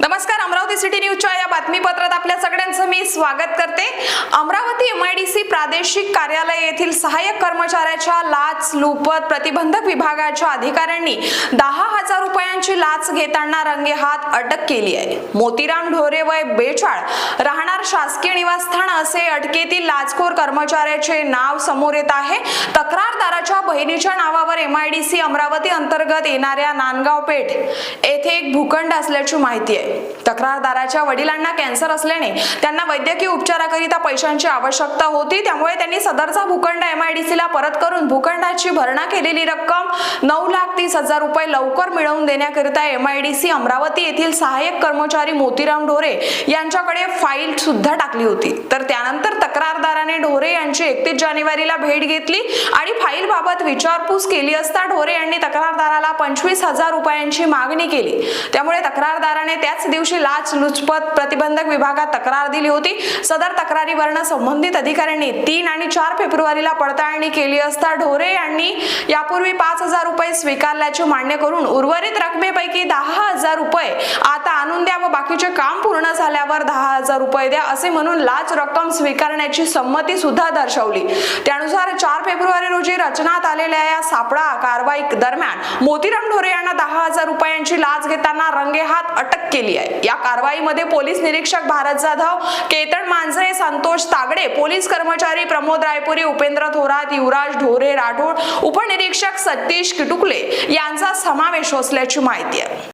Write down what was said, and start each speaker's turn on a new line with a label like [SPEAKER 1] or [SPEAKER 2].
[SPEAKER 1] नमस्कार अमरावती सिटी न्यूजच्या या बातमीपत्रात आपल्या सगळ्यांचं मी स्वागत करते. अमरावती एमआयडीसी प्रादेशिक कार्यालय येथील सहाय्यक कर्मचाऱ्याच्या लाच लुपत प्रतिबंधक विभागाच्या अधिकाऱ्यांनी दहा हजार रुपयांची लाच घेताना रंगेहात अटक केली आहे. मोतीराम ढोरे वय बेचाळ. राहणार शासकीय निवासस्थान असे अटकेतील लाचखोर कर्मचाऱ्याचे नाव समोर येत आहे. तक्रारदाराच्या बहिणीच्या नावावर एमआयडीसी अमरावती अंतर्गत येणाऱ्या नांदगाव पेठ येथे एक भूखंड असल्याची माहिती आहे. तक्रारदाराच्या वडिलांना कॅन्सर असल्याने त्यांना वैद्यकीय उपचाराकरिता पैशांची आवश्यकता होती. त्यामुळे त्यांनी सदरचा भूखंड एमआयडीसीला परत करून भूखंडाची भरणा केलेली रक्कम नऊ लाख तीस हजार रुपये लवकर मिळवून देण्याकरिता एम आयडीसी अमरावती येथील सहाय्यक कर्मचारी मोतीराम ढोरे यांच्याकडे फाईल सुद्धा टाकली होती. तर त्यानंतर तक्रारदाराने ढोरे यांची एकतीस जानेवारीला भेट घेतली आणि फाईल बाबत विचारपूस केली असता ढोरे यांनी तक्रारदाराला पंचवीस हजार रुपयांची मागणी केली. त्यामुळे तक्रारदाराने त्याच दिवशी लाच लुचपत प्रतिबंधक विभागात तक्रार दिली होती. सदर तक्रारीवरनं संबंधित अधिकाऱ्यांनी तीन आणि चार फेब्रुवारीला पडताळणी केली असता ढोरे यांनी यापूर्वी पाच हजार रुपये स्वीकारल्याचे मान्य करून उर्वरित रकमेपैकी दहा हजार रुपये. आता आणून द्या व बाकीचे काम पूर्ण झाल्यावर दहा हजार रुपये द्या असे म्हणून लाच रक्कम स्वीकारण्याची संमती सुद्धा दर्शवली. त्यानुसार चार फेब्रुवारी रोजी रचनात आलेल्या या सापळा कारवाई दरम्यान मोतीराम ढोरे यांना दहा हजार रुपये यांची लाच घेताना रंगेहात अटक केली आहे. या कारवाईमध्ये पोलीस निरीक्षक भारत जाधव केतन मांजरे संतोष तागडे पोलीस कर्मचारी प्रमोद रायपुरी उपेंद्र थोरात युवराज ढोरे राठोड उपनिरीक्षक सतीश किटुकले यांचा समावेश असल्याची माहिती आहे.